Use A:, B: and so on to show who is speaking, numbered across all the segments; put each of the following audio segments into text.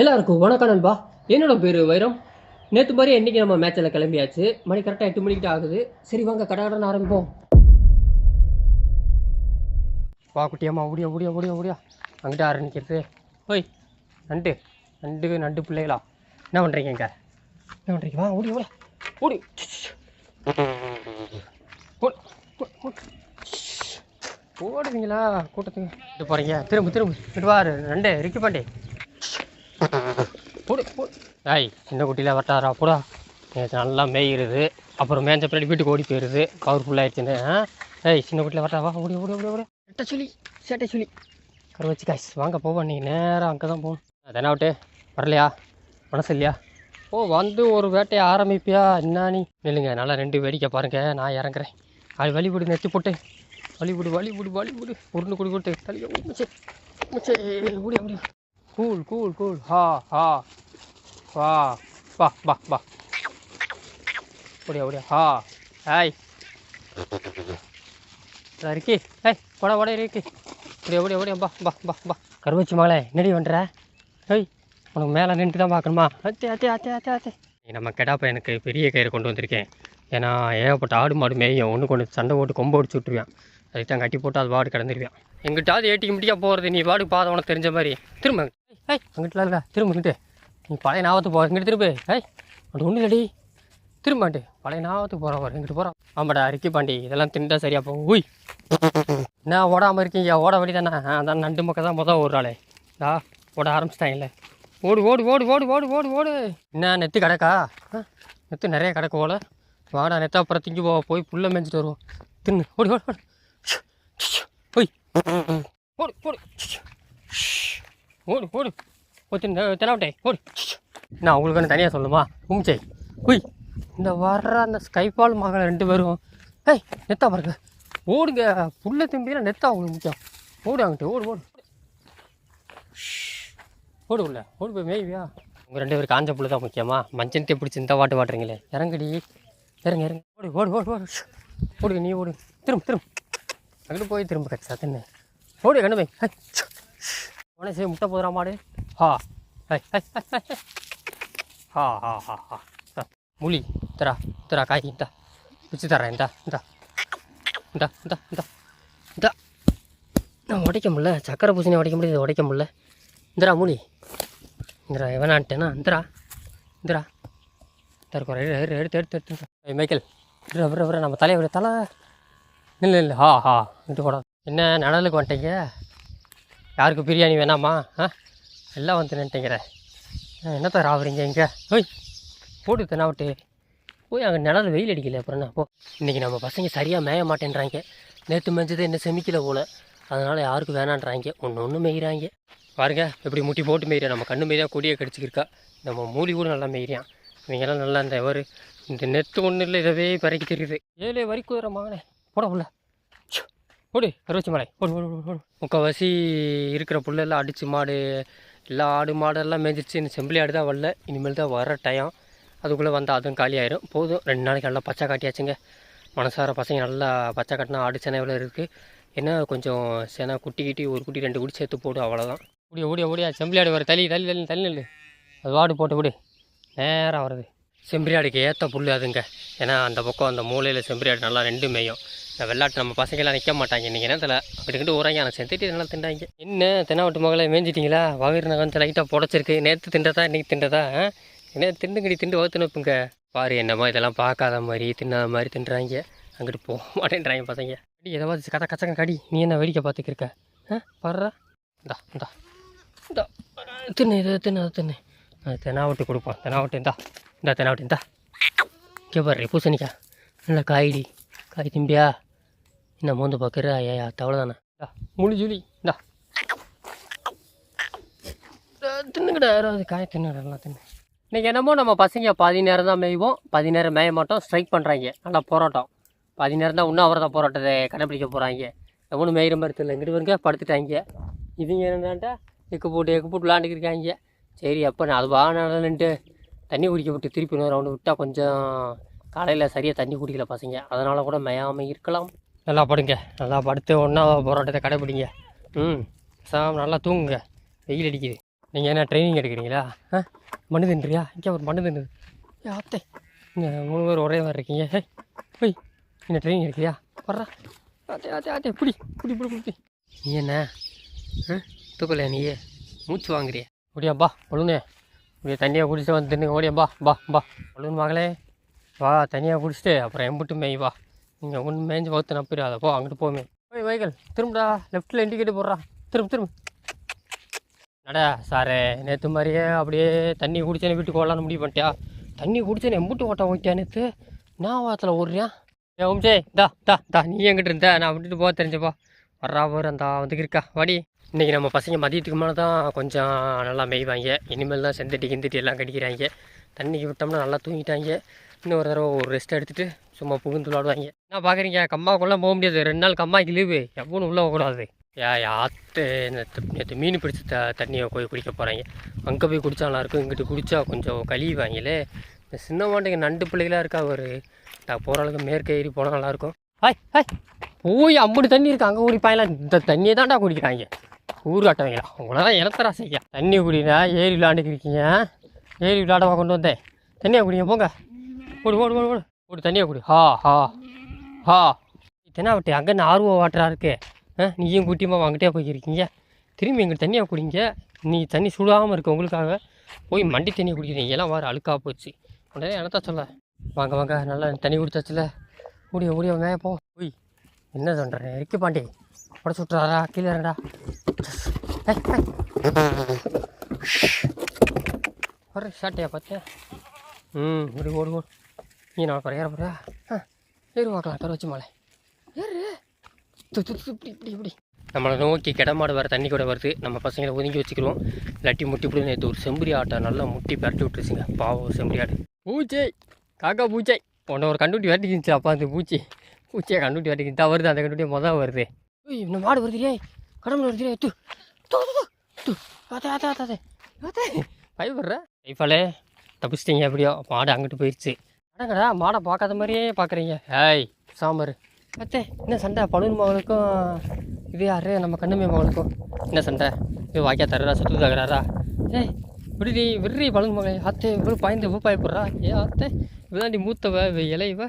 A: எல்லாருக்கும் வணக்கம் நண்பா. என்னோட பேர் வைரம். நேற்று மாதிரி இன்றைக்கி நம்ம மேட்சில் கிளம்பியாச்சு. மணி கரெக்டாக எட்டு மணிக்கிட்ட ஆகுது. சரி வாங்க கடை கடன் ஆரம்பிப்போம். வா குட்டியம்மா ஓடியா ஓடியா ஓடியா ஓடியா. அங்கிட்ட ஆரம்பிக்கிறது நிற்கிறது ஓய் நண்டு. நண்டு நண்டு பிள்ளைகளா? என்ன பண்ணுறீங்க இங்கே? என்ன பண்ணுறீங்க வா ஓடி ஓடி. ஓடி. ஓடுவீங்களா? கூட்டத்துக்கு. போகிறீங்க திரும்ப திரும்ப. விடுவாரு நண்டு ரிக்கி பாண்டே. ஐய் சின்ன குட்டியில் வட்டாரா? போடா. நேற்று நல்லா மேய்கிறது அப்புறம் மேஞ்ச பின்னாடி வீட்டுக்கு ஓடி போயிடுது பவர்ஃபுல் ஆயிடுச்சுன்னு. ஆ? ஏய் சின்ன குட்டியில் வரட்டா வா ஓடி ஓடி ஓடி ஓடி. சேட்டை சொல்லி சேட்டை சொல்லி. கருவச்சி காய்ஸ் வாங்க போவோம் நீ நேராக அங்கே தான் போகணும் அதனாவட்டு வரலையா? மனசு இல்லையா? ஓ வந்து ஒரு வேட்டையை ஆரம்பிப்பியா? என்ன நீ? நில்லுங்க நல்லா ரெண்டு வேடிக்கை பாருங்க. நான் இறங்குறேன். அது வழிபடு நெத்தி போட்டு. வழி விடு வழி உருண்டு குடி கொடுத்து. தலையை முச்சே முச்சே ஓடி ஓடி. கூல் கூல் கூல் ஹா ஹா வா வா வா வா ஓடியா ஓடியா ஹா ஹாய் இருக்கி ஏய் ஓட ஓட இருக்கு ஓடியா ஓடியா ஓடியா பா பா பா பா கருவச்சி மகளே என்னடி பண்ணுற ஏய் உனக்கு மேலே நின்று தான் பார்க்கணுமா? அத்தே அத்தே அத்தே அத்தே அத்தே. நம்ம கெடா எனக்கு பெரிய கயிறு கொண்டு வந்திருக்கேன். ஏன்னா ஏகப்பட்ட ஆடு மாடு மேயும். ஒன்று கொண்டு சண்டை போட்டு கொம்பு அடிச்சு விட்டுருவேன். அதுக்கு தான் கட்டி போட்டு அது வாடு கிடந்துருவேன். எங்கிட்டாவது ஏட்டிக்கு முடியா போகிறது நீ வாடு பாதை உனக்கு தெரிஞ்ச மாதிரி. திரும்ப. ஏய் அங்கிட்டலாம் இல்லை திரும்ப நீ பழைய ஞாபகத்துக்கு போ இங்கிட்டு திரும்ப. ஏய் அப்படி ஒன்றும் இல்லடி. திரும்பாண்டு பழைய ஞாபகத்துக்கு போகிற பாரு. இங்கிட்டு போகிறோம் ஆமாடா அரிக்கி பாண்டி. இதெல்லாம் திண்டா சரியா போகும். உய். என்ன ஓடாமல் இருக்கீங்க? ஓட வழி தானே அதான் நண்டு மக்கள் தான் மொதல் ஓடுறாளே. ஆ ஓட ஆரம்பிச்சிட்டாங்கல்ல ஓடு ஓடு ஓடு ஓடு ஓடு ஓடு ஓடு. என்ன நெத்து கிடக்கா? ஆ, நெத்து நிறைய கிடக்கு ஓல வாடா நெத்தா அப்புறம் திங்கி போ. போய் புல்ல மேய்ஞ்சிட்டு வருவோம். தின்னு. ஓடி ஓடு ஓடு. போய் ஓடு ஓடு. ஓடு ஓடு. ஓ தின்னு தெனாவட்டே ஓடு. நான் உங்களுக்கு தனியாக சொல்லுமா உமிச்சை உய் இந்த வர்ற அந்த ஸ்கைபால் மகள் ரெண்டு பேரும் ஏய் நெத்தா பாருங்க. ஓடுங்க. புல்ல திரும்பினா நெத்தா உங்களுக்கு முக்கியம். ஓடு அங்கிட்டு ஓடு ஓடு. ஓடு உள்ள. ஓடு போய் மேய்வியா. உங்கள் ரெண்டு பேரும் காஞ்ச புல்லு தான் முக்கியமா? மஞ்சள் பிடிச்சி இந்த வாட்டு வாட்டுறீங்களே. இறங்கடி. இறங்க இறங்க. ஓடு ஓடு ஓடு ஓடு. ஓடுங்க நீ ஓடு. திரும்ப திரும்ப. அங்கிட்டு போய் திரும்ப கட்சா தின்னு ஓடு கண்ணுமே போய். சரி முட்டை போதுறா மாடு ஹா ஹை ஹை ஹை, ஹை, ஹை. ஹா ஹா ஹா ஹா இந்தா, முலி இந்தா தரேன் இந்தா இந்தா இந்தா இந்தா இந்தா இந்தா நான் உடைக்க முடில சக்கரை பூசணி உடைக்க முடியாது உடைக்க முடில இந்திரா மூலி இந்தரா எவனான்ட்டேனா இந்திரா இந்தரா தருக்கோம் எடுத்து எடுத்து எடுத்து எடுத்து மைக்கேல் விட்ற விட்ற விட்ற நம்ம தலையை விட தலை இல்லை இல்லை ஹா ஹா இது கூட என்ன நடலுக்கு வந்துட்டீங்க யாருக்கு பிரியாணி வேணாமா ஆ எல்லாம் வந்து நின்ட்டேங்கிற என்னத்த ராவுறீங்க இங்கே? ஓய் போட்டு தெனாவட்டு போய் அங்கே நிழல் வெயில் அடிக்கல அப்புறம் என்ன போ. இன்றைக்கி நம்ம பசங்க சரியாக மேய மாட்டேன்றாங்க. நேற்று மேஞ்சது என்ன செமிக்கல போல. அதனால் யாருக்கும் வேணான்றாங்க. ஒன்று ஒன்று மேய்கிறாங்க பாருங்க எப்படி முட்டி போட்டு மேய்கிறா நம்ம கண்ணு மேய்தான் கொடியை கடிச்சிக்கிருக்கா. நம்ம மூலி கூட நல்லா மேய்கிறான் இவங்கெல்லாம் நல்லா இந்த ஒரு இந்த நெத்து ஒன்றும் இல்லை இதவே பறக்கி தெரியுது. ஏழு வரி குதிரை மகனே. போட புள்ள. ச்சோ. ஓடு அறுவச்சி மலை ஓடு ஓடு ஓடு, முக்கால்வாசி இருக்கிற புல்லெல்லாம் அடித்து மாடு எல்லா ஆடு மாடெல்லாம் மேய்ஞ்சிருச்சு இந்த செம்பிளி ஆடு தான் வரல. இனிமேல் தான் வர டயம் அதுக்குள்ளே வந்தால் அதுவும் காலி ஆயிரும். போதும். ரெண்டு நாளைக்கு நல்லா பச்சை காட்டியாச்சுங்க. மனசார பசங்க நல்லா பச்சை காட்டினா ஆடு சென எவ்வளோ இருக்குது என்ன கொஞ்சம் சென குட்டி கிட்டி ஒரு குட்டி ரெண்டு குட்டி சேர்த்து போடும் அவ்வளோதான் ஓடியா ஓடியா ஓடியா செம்பிளி ஆடு வர தள்ளி தள்ளி தள்ளி தள்ளி நெல் அது வாடு போட்டு விடு. நேராக வருது செம்பரி ஆடுக்கு ஏற்ற புல் அதுங்க. ஏன்னா அந்த பக்கம் அந்த மூலையில் செம்பரி ஆடு நல்லா ரெண்டு மேயும். இந்த வெள்ளாட்டு நம்ம பசங்களாம் நிற்க மாட்டாங்க. இன்றைக்கி நேரத்தில் அப்படின்ட்டு ஊறாங்க. ஆனால் செஞ்சுட்டு நல்லா திண்டாங்க என்ன தென்னாவட்டு மகளை மேய்ஞ்சிட்டிங்களா வயிறு நகை லைட்டாக புடச்சிருக்கு. நேற்று தின்றதா? இன்றைக்கி தின்றதா? என்ன திண்டுங்கடி திண்டு வகுத்து வைப்புங்க பாரு என்னமோ இதெல்லாம் பார்க்காத மாதிரி தின்னாத மாதிரி தின்றாங்க. அங்கிட்டு போக மாட்டேன்றாங்க பசங்க. அடி ஏதாவது கதை கச்சக்கம் கடி. நீ என்ன வேடிக்கை பார்த்துக்கிருக்க ஆ? பாடுறா இந்தா இந்தா. இந்தா. தின்னு இதை தின்னு அதை தின்னு. அது தெனாவட்டு கொடுப்போம் தெனாவட்டு இந்தா. இந்தா தெனாவட்டு இந்தா. இங்கே பாரு பூசணிக்கா நல்லா காய்டி. காய் திம்பியா என்ன மோந்து பார்க்குற ஐயா தவளைதானே இந்தா முழு ஜூலி இந்தா தின்னுக்கிட்ட யாராவது காய் தின்னுடலாம் தின்னு இன்றைக்கி என்னமோ நம்ம பசங்க பாதி நேரம் தான் மேய்வோம் பாதி நேரம் மேய மாட்டோம் ஸ்ட்ரைக் பண்ணுறாங்க நல்லா போராட்டம் பாதி நேரம் தான் உண்ணாவிரத போராட்டத்தை கடைப்பிடிக்க போகிறாங்க எவனும் மேயிற மாதிரி தெரியல இங்கிட்டு வருங்க படுத்துட்டாங்க இவங்க என்னடாண்டா எக்கு போட்டு எக்கு போட்டு விளாண்டுக்கிருக்காங்க சரி அப்போ நான் அது வாங்கிட்டு தண்ணி குடிக்க விட்டு திருப்பி இன்னொரு ரவுண்டு விட்டால் கொஞ்சம் காலையில் சரியாக தண்ணி குடிக்கல பசங்க. அதனால் கூட மேயாமல் இருக்கலாம். நல்லா படுங்க. நல்லா படுத்து ஒன்றா போராட்டத்தை கடைப்பிடிங்க ம். சாம் நல்லா தூங்குங்க. வெயில் அடிக்குது. நீங்கள் என்ன ட்ரைனிங் எடுக்கிறீங்களா? ஆ? மண்ணு தின்றியா இங்கே ஒரு மண்ணு தின்னுது ஏ அத்தை. மூணு பேர் ஒரே மாதிரி இருக்கீங்க. ஹே போய். என்ன ட்ரைனிங் எடுக்கிறியா? வர்றா. ஆத்தே ஆத்தே ஆத்தே பிடி பிடி பிடி பிடி. நீ என்ன? ஆ? தூக்கலையா நீயே மூச்சு வாங்குறியா? ஓடியாப்பா பழுனே இப்படியே தண்ணியாக குடிச்சிட்டு வந்து தின்னுங்க. ஓடியாப்பா பா பா பழுன் மகளே. வா தனியாக குடிச்சிட்டு அப்புறம் எம்பிட்டு மேய் வா. நீங்கள் ஒன்று மேய்ஞ்சி வகுத்து நப்பிடாத போ அங்கிட்டு போமே போய் வைகள் திரும்படா லெஃப்ட்டில் இண்டிகேட்டர் போடுறா. திரும்ப திரும்ப. நடா சாரே நேற்று மாதிரியே அப்படியே தண்ணி குடிச்சேன்னு வீட்டுக்கு ஓடலான்னு முடிவு பண்ணிட்டியா? தண்ணி குடிச்சேன்னு எம்பிட்டு ஓட்டம் ஓட்டியா நேற்று நான் வாரத்தில் ஓடுறியா? ஏ ஓம்சே தா தா தா நீ எங்கிட்ட இருந்த? நான் விட்டுட்டு போக தெரிஞ்சப்பா. வர்றா போகிற அந்த வந்துக்கிருக்கா வாடி. இன்றைக்கி நம்ம பசங்க மதியத்துக்கு மேலே தான் கொஞ்சம் நல்லா மேய்வாங்க. இனிமேல் தான் செந்தட்டி கிந்தட்டி எல்லாம் கடிக்கிறாங்க. தண்ணிக்கு விட்டோம்னா நல்லா தூங்கிட்டாங்க. இன்னும் ஒரு தடவை ஒரு ரெஸ்ட் எடுத்துகிட்டு சும்மா புகுந்து விளாடுவாங்க. என்ன பார்க்குறீங்க கம்மாக்குள்ளே போக முடியாது. ரெண்டு நாள் கம்மாக்கு லீவு எவ்வளோ உள்ளே போகக்கூடாது யா யாத்து நேற்று நேற்று மீன் பிடிச்சி த தண்ணியை போய் குடிக்க போகிறாங்க அங்கே போய் குடித்தா நல்லாயிருக்கும் இங்கிட்டு குடித்தா கொஞ்சம் கழிவாங்களே. இந்த சின்ன மாட்டுக்கு நண்டு பிள்ளைகளாக இருக்கா ஒரு? போகிற அளவுக்கு மேற்கே ஏறி போனால் நல்லாயிருக்கும் ஹாய் ஹாய். போய் அம்படி தண்ணி இருக்குது அங்கே குடிப்பாங்களா இந்த தண்ணியை தான்டா குடிக்கிறாங்க. ஊர் காட்டவங்களா உங்களெல்லாம் இனத்தரா செய்ய. தண்ணி குடினா ஏரி இருக்கீங்க. ஏரி விளாடவா கொண்டு வந்தேன். தண்ணியாக குடிங்க போங்க. ஓடு ஓடு ஓடு ஓடு. ஓடு தண்ணியாக குடி. ஹா ஹா ஹா. தென்னாவட்டி அங்கே ஆர்வம் வாட்டராக இருக்கு. ஆ நீயும் குட்டியமாக வாங்கிட்டே போயிருக்கீங்க திரும்பி எங்கள் தண்ணியாக குடிங்க. நீ தண்ணி சுடாமல் இருக்க உங்களுக்காக. போய் மண்டி தண்ணி குடிக்கிறீங்க எல்லாம் வார அழுக்காக போச்சு. உடனே எனத்தா சொல்ல? வாங்க வாங்க. நல்லா தண்ணி குடிச்சாச்சுல. ஓடிய ஓடிய மேய போ. போய் என்ன சொல்கிறேன் இருக்கு பாண்டி. உடச்சு விட்டுறாரா கீழே இறங்கடா. ஒரு ஷாட்டையா பார்த்தேன் ம் ஓடி ஓடு ஓடு. நீ நான் குறையார போறியா ஆ ஏறு பார்க்கலாம் தர வச்சு மலை. ஏறு. து, இப்படி இப்படி இப்படி. நம்மளை நோக்கி கிடமாடு வர தண்ணி கூட வருது. நம்ம பசங்களை ஒதுங்கி வச்சுக்கிறோம் இல்லாட்டி முட்டி இப்படி நேற்று ஒரு செம்பரி ஆட்டை நல்லா முட்டி பரட்டி விட்டுருச்சுங்க. பாவம் செம்பரி ஆடு. பூச்சை காக்கா பூச்சை. உன்னை ஒரு கண்டுட்டி வரட்டிக்கிச்சு அப்பா அந்த பூச்சி. பூச்சியை கண்டுட்டி வரட்டிக்கிச்சு வருது அந்த கண்டுட்டி மொதல் வருது. ஏய் இந்த மாடு வருதுரியே கடம்பு வருதுரியே தூ தூ து, து. ஆத்தே ஆத்தே ஆத்தே ஆத்தே பயப்படுற? லைஃபாலே தப்பிச்சிட்டிங்க எப்படியோ. மாடு அங்கிட்டு போயிடுச்சு அடங்கடா மாடை பார்க்காத மாதிரியே பார்க்குறீங்க? ஏய். சாம்பார். அத்தே. என்ன சண்டை? பழுன் மகளுக்கும் இது யாரு? நம்ம கண்ணுமே மகளுக்கும் என்ன சண்டை? இது வாக்கியா தர்றா சுத்து தகுறாரா ஏய் விடுடி விடுறி பழுன் மகளே அத்தே இவ்வளோ பயந்து இவ்வளோ பயப்படுறா ஏ அத்தே இவதாண்டி மூத்தவ இவ இலை இவ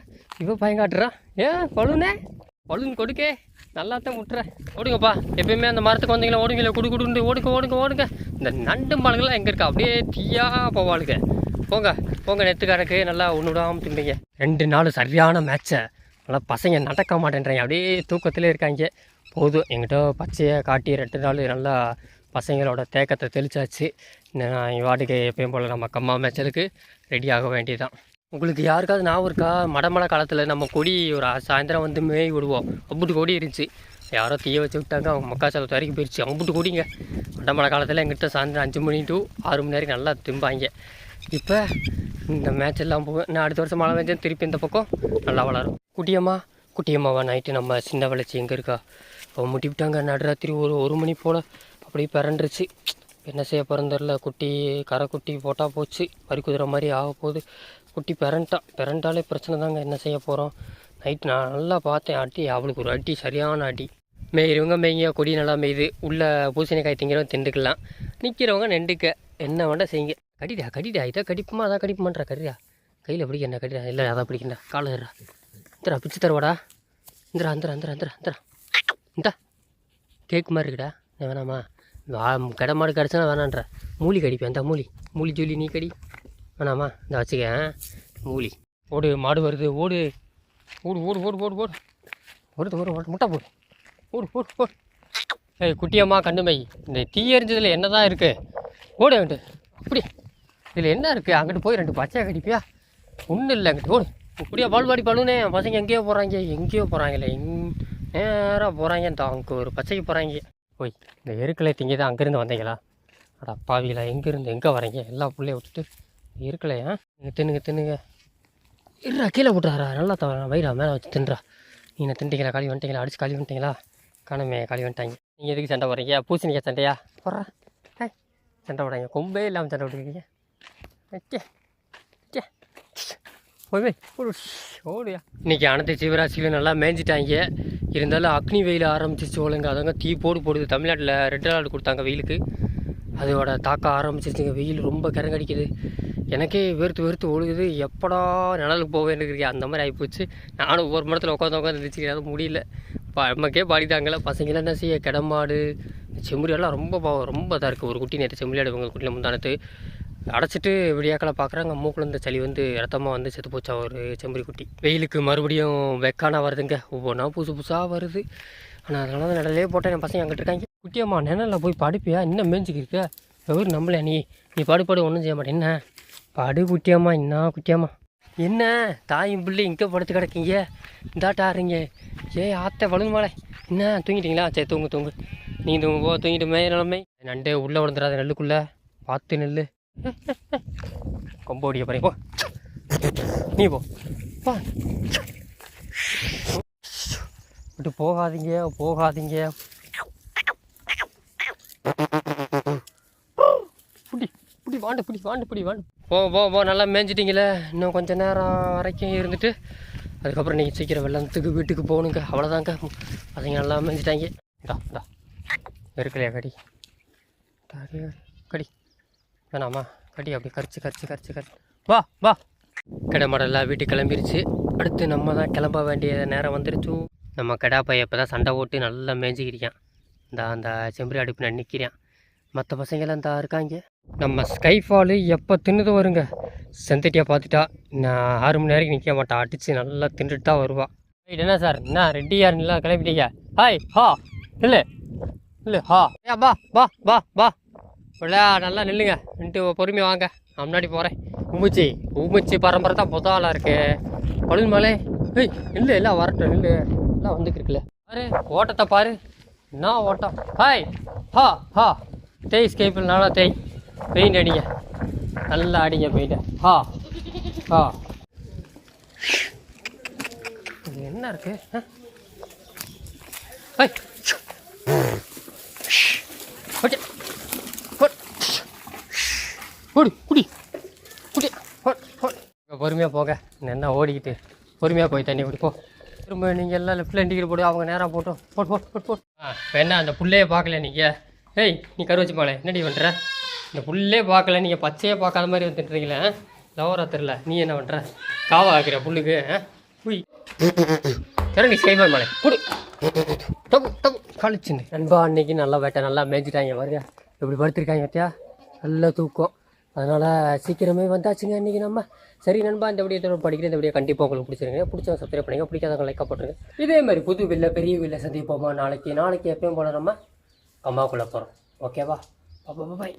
A: இவ பயங்காட்டுறா ஏ பழுனே பழுன் கொடுக்கே. நல்லா தான் முட்டுற. ஓடுங்கப்பா. எப்பயுமே அந்த மரத்துக்கு வந்தீங்களா ஓடுங்களே குடு குடுண்டு ஓடுங்க ஓடுங்க ஓடுங்க. இந்த நண்டு மலங்கள்லாம் எங்கே இருக்கா? அப்படியே தீயா போவாளுங்க போங்க. போங்க நெத்து கணக்கு நல்லா ஒன்று விடாமல் திரும்பிங்க ரெண்டு நாள் சரியான மேட்சை நல்லா பசங்க நடக்க மாட்டேன்றாங்க. அப்படியே தூக்கத்திலே இருக்காங்க. போதும் எங்கிட்ட பச்சையை காட்டி ரெண்டு நாள் நல்லா பசங்களோட தேக்கத்தை தெளிச்சாச்சு. நான் வாட்டுக்கு எப்பயும் போல் நம்ம கம்மா மேட்சலுக்கு ரெடி ஆக வேண்டியதுதான். உங்களுக்கு யாருக்காவது ஞாபகம் இருக்கா? மடமழை காலத்தில் நம்ம கொடி ஒரு சாயந்தரம் வந்து மேய் விடுவோம். அம்புட்டு கொடி இருந்துச்சு. யாரோ தீய வச்சு விட்டாங்க. அவங்க மக்காச்சலத்து வரைக்கும் போயிடுச்சு அம்புட்டு கொடிங்க. மடமழை காலத்தில் எங்கிட்ட சாயந்தரம் அஞ்சு மணி டு ஆறு மணி வரைக்கும் நல்லா திம்பாங்க. இப்போ இந்த மேட்ச் எல்லாம் போவேன் நான் அடுத்த வருஷம் மழை பெஞ்சேன் திருப்பி இந்த பக்கம் நல்லா வளரும் குட்டியம்மா குட்டியம்மாவா நைட்டு நம்ம சின்ன வளர்ச்சி எங்கே இருக்கா? அவள் முட்டி விட்டாங்க நடுராத்திரி ஒரு ஒரு மணி போல் அப்படியே பிறண்டுருச்சு என்ன செய்ய பிறந்தரில் குட்டி கரை குட்டி போட்டால் போச்சு. வரி குதிரை மாதிரி ஆக போகுது. குட்டி பிறண்டா பிறண்டாலே பிரச்சனை தாங்க. என்ன செய்ய போகிறோம் நைட் நான் நல்லா பார்த்தேன். அடி அவளுக்கு ஒரு அடி சரியான அடி. மேயிறவங்க மேய்ங்க கொடி நல்லா மேய்து. உள்ளே பூசணிக்காய் திங்கிறவங்க திண்டுக்கலாம். நிற்கிறவங்க நெண்டுக்க. என்ன வேண்டாம் செய்யுங்க. கடிடா கடிடா இதை கடிப்புமா அதான் கடிப்புமான்றா கடிடா. கையில் பிடிக்க என்ன கடிடா? இல்லை அதான் பிடிக்கண்டா காலை ஏறா இந்தரா பிச்சு தருவாடா. Indera Indera Indera Indera Indera இந்தா. கேக் மாதிரி இருக்குடா. என்ன வேணாமா? வா கடை மாடு கிடச்சுனா வேணான்ற. மூலி கடிப்பேன் இந்த மூலி. மூலி ஜூலி நீ கடி. வேணாமா? இந்த வச்சுக்க. மூலி. ஓடு மாடு வருது. ஓடு. ஓடு ஓடு ஓடு ஓடு ஓடு. ஒருத்த ஒரு ஓடு முட்டை போடு. ஓடு ஓடு ஓடு. ஏய் குட்டியம்மா கண்டுமை இந்த தீ எரிஞ்சதில் என்ன தான் இருக்குது ஓடு வேண்டு அப்படி இதில் என்ன இருக்குது அங்கிட்டு போய் ரெண்டு பச்சை கடிப்பியா? ஒன்றும் இல்லை அங்கிட்டு. ஓடு இப்படியா பால்வாடி பழுனே பசங்க எங்கேயோ போகிறாங்க எங்கேயோ போகிறாங்களே எங் நேராக போகிறாங்க இந்த அவங்க ஒரு பச்சைக்கு போகிறாங்க போய் இந்த எருக்களை திங்க தான் அங்கேருந்து வந்தீங்களா? அடா பாவிகளா எங்கேருந்து எங்கே வரீங்க? எல்லா பிள்ளைய விட்டுட்டு. இருக்கலையா நீங்கள் தின்னுங்க தின்னுங்க. இருடா கீழே விட்றாரா நல்லா த வயிறா மேலே வச்சு தின்றா. நீங்கள் திண்டிங்களா களி வந்துட்டீங்களா? அடிச்சு கழுவி வந்துட்டீங்களா? காணமே கழுவி வந்துட்டாங்க. நீங்கள் எதுக்கு சண்டை போடுறீங்க? பூசணிக்கா சண்டையா? போடுறா ஹாய் சண்டை போடுறாங்க கொம்பே இல்லாமல் சண்டை விட்டுருக்கீங்க போய் போய் இன்னைக்கு அனைத்து சிவராசிகளும் நல்லா மேய்ஞ்சிட்டாங்க. இருந்தாலும் அக்னி வெயில் ஆரம்பிச்சிச்சு ஒழுங்கு அதங்க தீ போடு போடுது. தமிழ்நாட்டில் ரெட் அலர்ட் கொடுத்தாங்க வெயிலுக்கு. அதோட தாக்கம் ஆரம்பிச்சிருச்சுங்க. வெயில் ரொம்ப கரங்கடிக்குது. எனக்கே வெறுத்து வெறுத்து ஒழுகுது எப்படா நிழலுக்கு போவேன்னு இருக்கு அந்த மாதிரி ஆகிப்போச்சு நானும் ஒவ்வொரு மரத்தில் உட்காந்து உட்காந்து இருந்துச்சு முடியல. பா நமக்கே பாடிட்டாங்களே பசங்களாம் என்ன செய்ய? கிடமாடு செம்மறியெல்லாம் ரொம்ப பாவம் ரொம்ப இதாக இருக்குது ஒரு குட்டி நேற்று செம்மறியாடு இவங்க குட்டியில் முந்தானத்து. அடைச்சிட்டு விடியாக்களை பார்க்குறாங்க மூக்கில் இந்த சளி வந்து ரத்தமாக வந்து செத்து போச்சா ஒரு செம்பரி குட்டி வெயிலுக்கு மறுபடியும் வெக்கானா வருதுங்க. ஒவ்வொன்றா புதுசு புதுசாக வருது. ஆனால் அதனால தான் நிழலே போட்டேன். என் பசங்க அங்கிட்டு இருக்காங்க. குட்டியம்மா நிழலில் போய் படுப்பியா? இன்னும் மேய்ஞ்சிக்கிருக்க எவரு நம்மள நீ? நீ பாடு பாடு ஒன்றும் செய்ய மாட்டேன். என்ன? படு குட்டியம்மா என்ன குட்டியம்மா என்ன? தாயும் பிள்ளை இங்கே படுத்து கிடக்கீங்க. இந்தாட்டாருங்க ஏ ஆத்த வழுங்குமாலே என்ன? தூங்கிட்டீங்களா? சரி தூங்கு தூங்கு. நீ தூங்கு போ. தூங்கிட்டு மே நிலமை. நண்டு உள்ளே விழுந்துடாத நெல்லுக்குள்ளே. பார்த்து நெல்லு. கொம்போடிய பாரு போ. நீ போ. விட்டு போகாதீங்க போகாதீங்க. புடி புடி வாண்டு புடி வாண்டு புடி வாண்டு. போ போ போ நல்லா மேய்ஞ்சிட்டிங்களே இன்னும் கொஞ்ச நேரம் வரைக்கும் இருந்துட்டு அதுக்கப்புறம் நீங்கள் சீக்கிரம் வெள்ளத்துக்கு வீட்டுக்கு போகணுங்க. அவ்வளோதாங்க அதுங்க நல்லா மேய்ஞ்சிட்டாங்க டா இந்தா. இருக்கலையா கடி? கடி. வேணாமா? கடி அப்படி கரிச்சு கரிச்சு கரிச்சு கரிச்சு. வா வா. கடை மாடெல்லாம் வீட்டுக்கு கிளம்பிருச்சு. அடுத்து நம்ம தான் கிளம்ப வேண்டிய நேரம் வந்துருச்சு. நம்ம கடா பையன் இப்போ தான் சண்டை போட்டு நல்லா மேய்ஞ்சிக்கிறியான் இந்த அந்த செம்பரி அடுப்பு நான் நிற்கிறேன் மற்ற பசங்களாம் இந்த இருக்காங்க. நம்ம ஸ்கைஃபாலு எப்போ தின்னுது வருங்க? செந்தட்டியாக பார்த்துட்டா நான் ஆறு மணி நேரம் நிற்க மாட்டான் அடித்து நல்லா தின்னுட்டு தான் வருவா என்ன சார்? என்ன ரெட்டியார் நல்லா கிளம்பிட்டீங்க? ஹாய் ஹா. இல்லை இல்லை ஹா. ஏ பா பா பா பா பிள்ளை நல்லா நில்லுங்க. நின்ட்டு பொறுமையாக வாங்க. நான் முன்னாடி போகிறேன் உமிச்சி உமிச்சி பரம்பரை தான் புதாலாக இருக்குது இருக்கு. பழுது மலை. ஏய் நில்லு எல்லாம் வரட்டும் நில்லு. எல்லாம் வந்துக்கிருக்குல்ல பாரு ஓட்டத்தை பாரு. என்ன ஓட்டம்? ஹாய் ஹா ஹா. தேய் ஸ்கேப்பில் நல்லா தேய். பெயிண்ட் அடிங்க. நல்லா அடிங்க பெயிண்ட்டை ஹா ஹா. இது என்ன இருக்கு? ஆ? ஓகே. ஓடி குடி. குடி. பொறுமையாக போங்க என்ன ஓடிக்கிட்டு பொறுமையாக போய் தண்ணி குடி. போ. திரும்ப நீங்கள் எல்லாம் லெஃப்டில் இண்டிகேட் போடு. அவங்க நேராக போட்டோம் போட் போட் போட் போட்டு ஆ என்ன அந்த புள்ளையே பார்க்கல நீங்கள் ஏய் நீ கருவச்சி போகல என்னடி பண்ணுற இந்த புல்லே பார்க்கல. நீங்கள் பச்சையே பார்க்காத மாதிரி வந்துட்டுருக்கீங்களே லவரா தெரில நீ என்ன பண்ணுற காவா ஆக்கிற புல்லுக்கு ஆ? உய் சரி நீ மலை குடு. டப்பு டபு. கழிச்சுன்னு. நண்பா அன்னைக்கு நல்லா வேட்டை நல்லா மேய்ச்சிட்டாங்க பாருங்க. எப்படி படுத்திருக்காங்க பத்தியா? நல்லா தூக்கம். அதனால் சீக்கிரமே வந்தாச்சுங்க இன்றைக்கி நம்ம. சரி நண்பா இந்த வீடியோ தொடர்பு படிக்கிற இந்த வீடியோ கண்டிப்பாக உங்களுக்கு பிடிச்சிருங்க. பிடிச்சவங்க சப்ஸ்கிரைப் பண்ணுங்க பிடிக்காதவங்க லைக் போட்டுருங்க. இதே மாதிரி புது வில்ல பெரிய வில்ல சந்திப்போமா? நாளைக்கு நாளைக்கு எப்பயும் போல நம்ம கம்மாக்குள்ளே போகிறோம் ஓகேவா பாப்பா பாய்